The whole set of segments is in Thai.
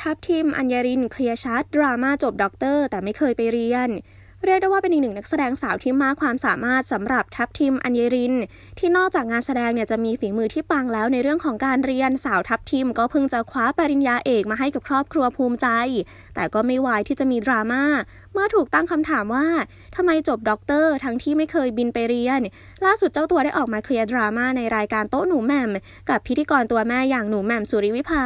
ทัพทีมอัญญรินเคลียร์ชัด ดราม่าจบด็อกเตอร์ แต่ไม่เคยไปเรียน เรียกได้ว่าเป็นอีกหนึ่งนักแสดงสาวที่มากความสามารถสำหรับทัพทีมอัญญริน ที่นอกจากงานแสดงเนี่ยจะมีฝีมือที่ปังแล้วในเรื่องของการเรียนสาวทัพทีมก็เพิ่งจะคว้าปริญญาเอกมาให้กับครอบครัวภูมิใจ แต่ก็ไม่วายที่จะมีดราม่าเมื่อถูกตั้งคำถามว่าทำไมจบด็อกเตอร์ทั้งที่ไม่เคยบินไปเรียน ล่าสุดเจ้าตัวได้ออกมาเคลียร์ดราม่าในรายการโต๊ะหนูแหม่มกับพิธีกรตัวแม่อย่างหนูแหม่มสุริวิภา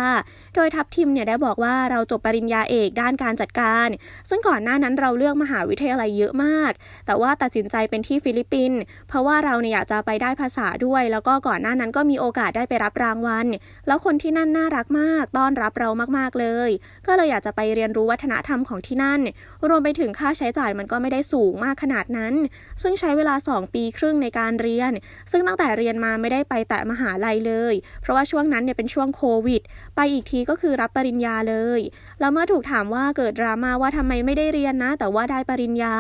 โดยทัพทีมเนี่ยได้บอกว่าเราจบปริญญาเอกด้านการจัดการ ซึ่งก่อนหน้านั้นเราเลือกมหาวิทยาลัยเยอะมาก แต่ว่าตัดสินใจเป็นที่ฟิลิปปินส์เพราะว่าเราเนี่ยอยากจะไปได้ภาษาด้วย แล้วก็ก่อนหน้านั้นก็มีโอกาสได้ไปรับรางวัล แล้วคนที่นั่นน่ารักมาก ต้อนรับเรามากๆเลย ก็เลยอยากจะไปเรียนรู้วัฒนธรรมของที่นั่น รวมไปถึงค่าใช้จ่ายมันก็ไม่ได้สูงมากขนาดนั้น ซึ่งใช้เวลา 2 ปีครึ่งในการเรียน ซึ่งตั้งแต่เรียนมาไม่ได้ไปแตะมหาลัยเลย เพราะว่าช่วงนั้นเนี่ยเป็นช่วงโควิด ไปอีกทีก็คือรับปริญญาเลย แล้วเมื่อถูกถามว่าเกิดดราม่าว่าทำไมไม่ได้เรียนนะ แต่ว่าได้ปริญญา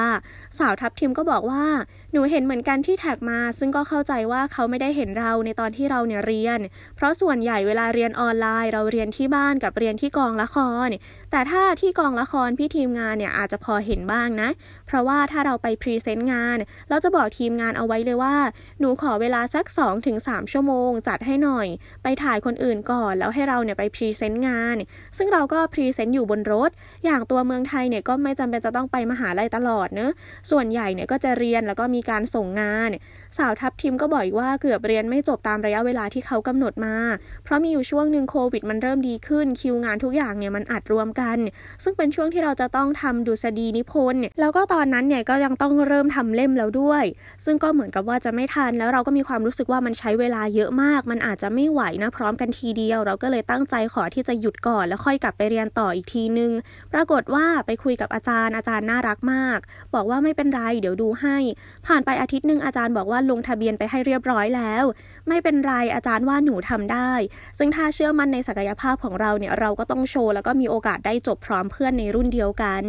สาวทัพทิมก็บอกว่า หนูเห็นเหมือนกันที่แท็กมา ซึ่งก็เข้าใจว่าเขาไม่ได้เห็นเราในตอนที่เราเนี่ยเรียน เพราะส่วนใหญ่เวลาเรียนออนไลน์ เราเรียนที่บ้านกับเรียนที่กองละคร แต่ถ้าที่กองละครพี่ทีมงานเนี่ยอาจจะพอเห็นบ้างนะ เพราะว่าถ้าเราไปพรีเซนต์งาน เราจะบอกทีมงานเอาไว้เลยว่า หนูขอเวลาสัก 2-3 ชั่วโมง จัดให้หน่อย ไปถ่ายคนอื่นก่อนแล้วให้เราเนี่ยไปพรีเซนต์งาน ซึ่งเราก็พรีเซนต์อยู่บนรถ อย่างตัวเมืองไทยเนี่ยก็ไม่จำเป็นจะต้องไปมหาลัยตลอดเนะส่วนใหญ่เนี่ยก็จะเรียนแล้วก็มีการส่งงาน สาวทัพทิมก็บอกอีกว่าเกือบเรียนไม่จบตามระยะเวลาที่เขากำหนดมา เพราะมีอยู่ช่วงหนึ่งโควิดมันเริ่มดีขึ้นคิวงานทุกอย่างเนี่ยมันอัดรวมกัน ซึ่งเป็นช่วงที่เราจะต้องทำดุษฎีนิพนธ์แล้วก็ตอนนั้นเนี่ยก็ยังต้องเริ่มทำเล่มแล้วด้วย ซึ่งก็เหมือนกับว่าจะไม่ทันแล้วเราก็มีความรู้สึกว่ามันใช้เวลาเยอะมาก มันอาจจะไม่ไหวนะพร้อมกันทีเดียว เราก็เลยตั้งใจขอที่จะหยุดก่อน แล้วค่อยกลับไปเรียนต่ออีกทีนึง ปรากฏว่าไปคุยกับอาจารย์อาจารย์น่ารักมากบอกว่าไม่เป็นไร เดี๋ยวดูให้ ผ่านไปอาทิตย์หนึ่งอาจารย์บอกว่าลงทะเบียนไปให้เรียบร้อยแล้ว ไม่เป็นไรอาจารย์ว่าหนูทำได้ ซึ่งถ้าเชื่อมั่นในศักยภาพของเราเนี่ยเราก็ต้องโชว์แล้วก็มีโอกาสได้จบพร้อมเพื่อนในรุ่นเดียวกัน